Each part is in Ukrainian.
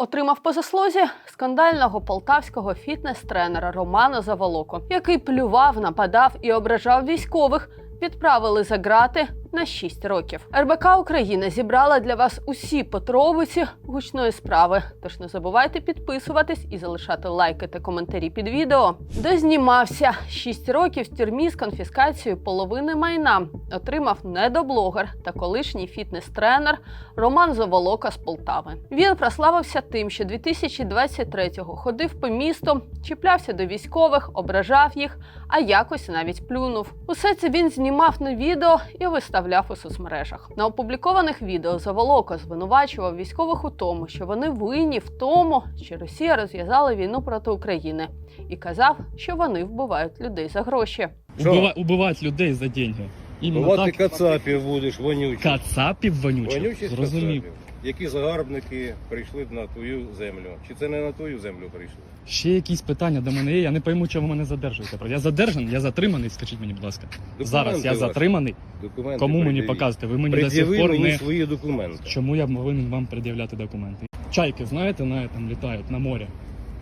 Отримав по заслузі скандального полтавського фітнес-тренера Романа Заволоко, який плював, нападав і ображав військових. Відправили за ґрати на 6 років. РБК Україна зібрала для вас усі подробиці гучної справи. Тож не забувайте підписуватись і залишати лайки та коментарі під відео. Де знімався 6 років в тюрмі з конфіскацією половини майна. Отримав недоблогер та колишній фітнес-тренер Роман Заволока з Полтави. Він прославився тим, що 2023-го ходив по місту, чіплявся до військових, ображав їх, а якось навіть плюнув. Усе це він знімав на відео і виставляв у соцмережах. На опублікованих відео Заволока звинувачував військових у тому, що вони винні в тому, що Росія розв'язала війну проти України, і казав, що вони вбивають людей за гроші. Убива, убивають людей за деньги. Іменно Бувати так. кацапів будеш, вонючих. Кацапів вонючих. Вонючих Зрозумів. кацапів. Які загарбники прийшли на твою землю? Чи це не на твою землю прийшли? Ще якісь питання до мене є. Я не пойму, ви мене задержуєте. Я задержаний, я затриманий, скажіть мені, будь ласка. Зараз я ваші. затриманий. Документи Кому мені показувати? Ви мені до сих пор не. свої документи. Чому я повинен вам пред'являти документи? Чайки, знаєте, на там літають на морі.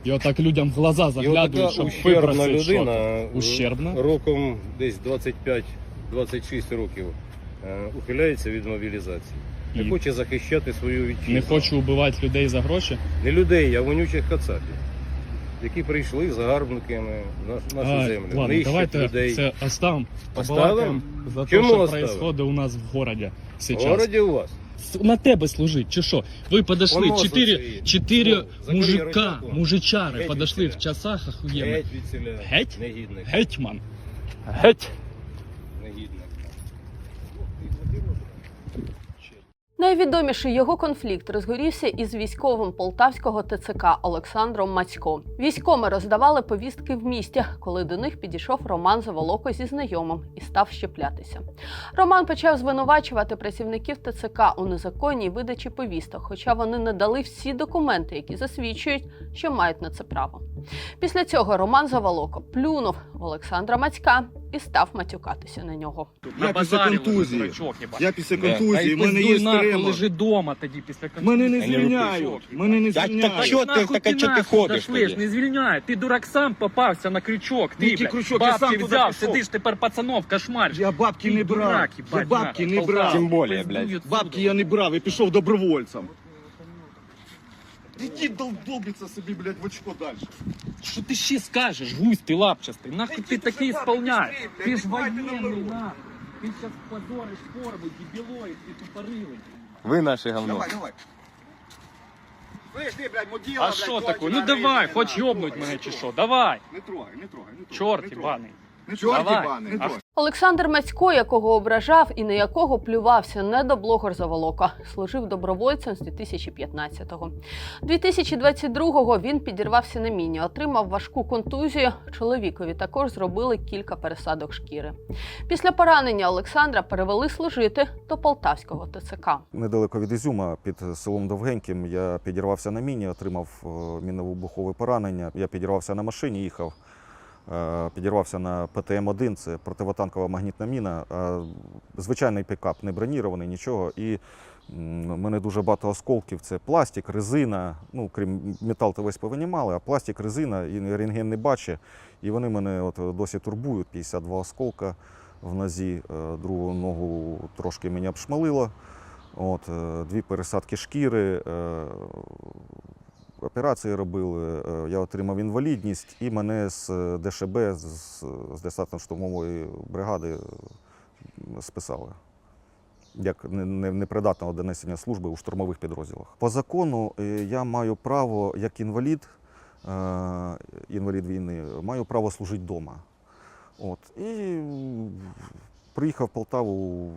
І отак людям в глаза заглядують, щоб що. людина е, Ущербна? роком десь 25-26 років е, ухиляється від мобілізації. І Не хоче захищати свою вітчизну. не хочу убивати людей за гроші. Не людей, а вонючих кацапів, які прийшли загарбниками на нашу А, землю. ладно, нищать давайте людей. це оставимо. Оставимо? Побалакаємо за те, Чому що відбувається у нас в городі В зараз. городі у вас. С- На тебе служить, чи що? Ви подошли, чотири, оцей. чотири закрий мужика, ротяку. мужичари Геть подошли в часах охуєнно. Геть від селя. Геть? Негідник. Гетьман. Геть. Негідник. Найвідоміший його конфлікт розгорівся із військовим полтавського ТЦК Олександром Мацько. Військоми роздавали повістки в місті, коли до них підійшов Роман Заволоко зі знайомим і став щеплятися. Роман почав звинувачувати працівників ТЦК у незаконній видачі повісток, хоча вони не дали всі документи, які засвідчують, що мають на це право. Після цього Роман Заволоко плюнув Олександра Мацька і став матюкатися на нього. Я після контузії. Я після контузії, в мене є стрема. лежи дома тоді після контузії. Мене не звільняють. Мене не. Так, звільняють. так чо ти, Нахуй так, а чо ти нахуй ходиш дошлиш? тоді? Не звільняє. Ти дурак сам попався на крючок. Ти, Який блядь, крючок? Я бабки сам туди взяв, пішов. сидиш тепер пацанов, кошмариш. Я бабки не брав. Я бабки не брав. Тим более, Пиздуй блядь. Бабки я не брав, я пішов добровольцем. Іди долбиться собі, блядь, в очко далі. Що ти ще скажеш, гусь ти лапчастий? Нахуй ти таке ісполняєш? Ти ж воєнний, нахуй. Ти зараз позориш форму, дебілоїд, ти тупорилий. Ви наше говно. Давай, давай. Слышь, ти, блядь, мудила, А що таке? Ну давай, хоч йобнуть мене чи що, давай. Не трогай, не трогай, не трогай. Чорт не трогай. Не Давай. не А. Олександр Мацько, якого ображав і на якого плювався недоблогер Заволока, служив добровольцем з 2015-го. 2022-го він підірвався на міні, отримав важку контузію. Чоловікові також зробили кілька пересадок шкіри. Після поранення Олександра перевели служити до полтавського ТЦК. Недалеко від Ізюма під селом Довгеньким я підірвався на міні, отримав е, мінно-вибухове поранення. Я підірвався на машині, їхав, підірвався на ПТМ-1, це противотанкова магнітна міна. Звичайний пікап, не бронірований, нічого. І у мене дуже багато осколків. Це пластик, резина. Ну, крім метал, то весь повинімали, а пластик, резина і рентген не бачить. І вони мене от досі турбують. 52 осколка в нозі, е, другу ногу трошки мене обшмалило. От, е, дві пересадки шкіри, е, операції робили, е, я отримав інвалідність і мене з е, ДШБ, з, десантно-штурмової бригади е, списали. Як не- не- непридатного до несення служби у штурмових підрозділах. По закону я маю право, як інвалід, інвалід війни, маю право служити вдома. От. І приїхав в Полтаву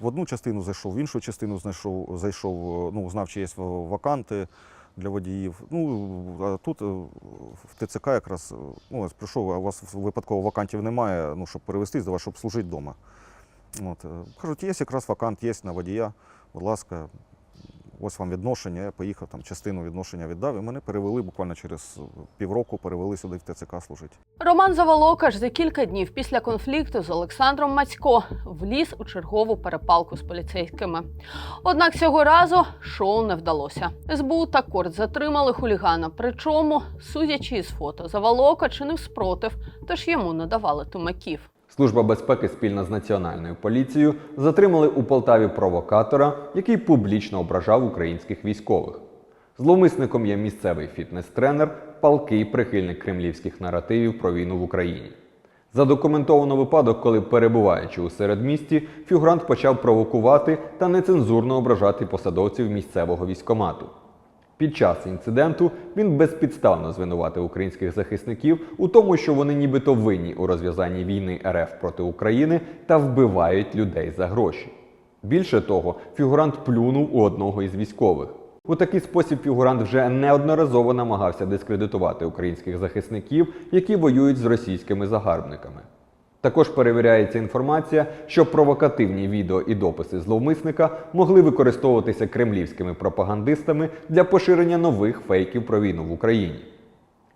в одну частину зайшов, в іншу частину знайшов, зайшов, ну, знав, чи є ваканти для водіїв. Ну, а тут е, в ТЦК якраз е, ну, прийшов, а у вас випадково вакантів немає, ну, щоб перевестись до вас, щоб служити вдома. От. е, Кажуть, є якраз вакант, є на водія, будь ласка, ось вам відношення. Я поїхав там частину відношення віддав, і мене перевели буквально через півроку, перевели сюди в ТЦК служити. Роман Заволока ж за кілька днів після конфлікту з Олександром Мацько вліз у чергову перепалку з поліцейськими. Однак цього разу шоу не вдалося. СБУ та Корт затримали хулігана. Причому, судячи із фото, Заволока чинив спротив, тож йому надавали тумаків. Служба безпеки спільно з національною поліцією затримали у Полтаві провокатора, який публічно ображав українських військових. Зловмисником є місцевий фітнес-тренер, палкий прихильник кремлівських наративів про війну в Україні. Задокументовано випадок, коли, перебуваючи у середмісті, фігурант почав провокувати та нецензурно ображати посадовців місцевого військомату. Під час інциденту він безпідставно звинуватив українських захисників у тому, що вони нібито винні у розв'язанні війни РФ проти України та вбивають людей за гроші. Більше того, фігурант плюнув у одного із військових. У такий спосіб фігурант вже неодноразово намагався дискредитувати українських захисників, які воюють з російськими загарбниками. Також перевіряється інформація, що провокативні відео і дописи зловмисника могли використовуватися кремлівськими пропагандистами для поширення нових фейків про війну в Україні.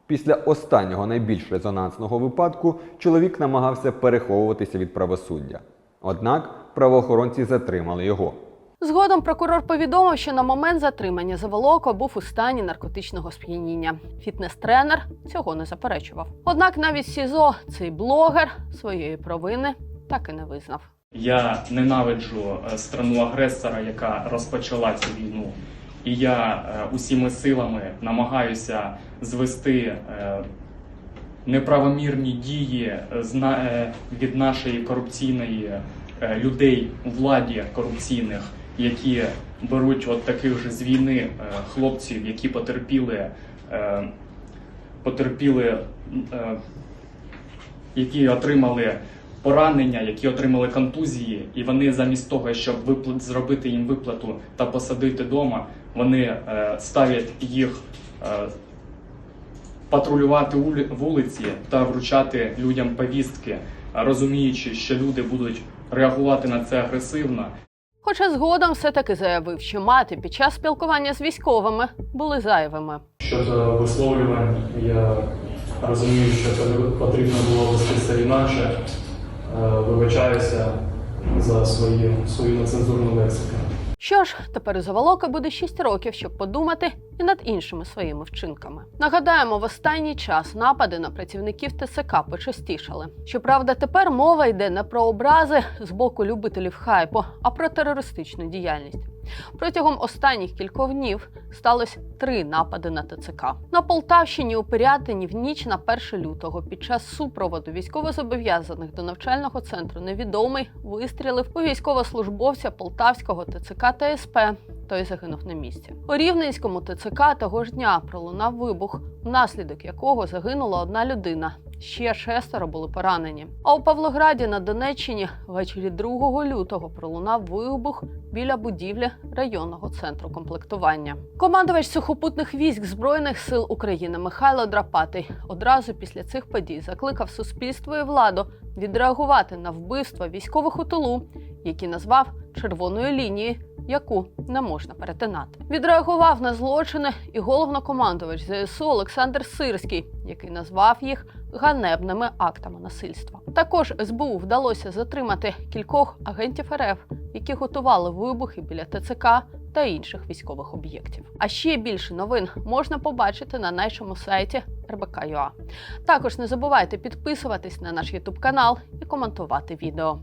Після останнього найбільш резонансного випадку чоловік намагався переховуватися від правосуддя. Однак правоохоронці затримали його. Згодом прокурор повідомив, що на момент затримання Заволоко був у стані наркотичного сп'яніння. Фітнес-тренер цього не заперечував. Однак навіть СІЗО цей блогер своєї провини так і не визнав. Я ненавиджу е, страну агресора, яка розпочала цю війну. І я е, усіми силами намагаюся звести е, неправомірні дії від нашої корупційної людей у владі корупційних, які беруть от таких же з війни е, хлопців, які потерпіли, е, потерпіли е, які отримали поранення, які отримали контузії, і вони замість того, щоб виплат зробити їм виплату та посадити вдома, вони ставлять їх патрулювати вулиці та вручати людям повістки, розуміючи, що люди будуть реагувати на це агресивно, Хоча згодом все-таки заявив, що мати під час спілкування з військовими були зайвими. Щодо висловлювань, я розумію, що це потрібно було вестися інакше. Е, Вибачаюся за свою свою нецензурну лексику. Що ж, тепер за Заволока буде 6 років, щоб подумати і над іншими своїми вчинками. Нагадаємо, в останній час напади на працівників ТСК почастішали. Щоправда, тепер мова йде не про образи з боку любителів хайпу, а про терористичну діяльність. Протягом останніх кількох днів сталося три напади на ТЦК. На Полтавщині у Пирятині в ніч на 1 лютого під час супроводу військовозобов'язаних до навчального центру невідомий вистрілив у військовослужбовця Полтавського ТЦК та СП. Той загинув на місці. У Рівненському ТЦК того ж дня пролунав вибух, внаслідок якого загинула одна людина. Ще шестеро були поранені. А у Павлограді на Донеччині ввечері 2 лютого пролунав вибух біля будівлі районного центру комплектування. Командувач сухопутних військ Збройних сил України Михайло Драпатий одразу після цих подій закликав суспільство і владу відреагувати на вбивства військових у тилу, які назвав червоною лінією, яку не можна перетинати. Відреагував на злочини і головнокомандувач ЗСУ Олександр Сирський, який назвав їх ганебними актами насильства. Також СБУ вдалося затримати кількох агентів РФ, які готували вибухи біля ТЦК та інших військових об'єктів. А ще більше новин можна побачити на нашому сайті РБК.ua. Також не забувайте підписуватись на наш YouTube канал і коментувати відео.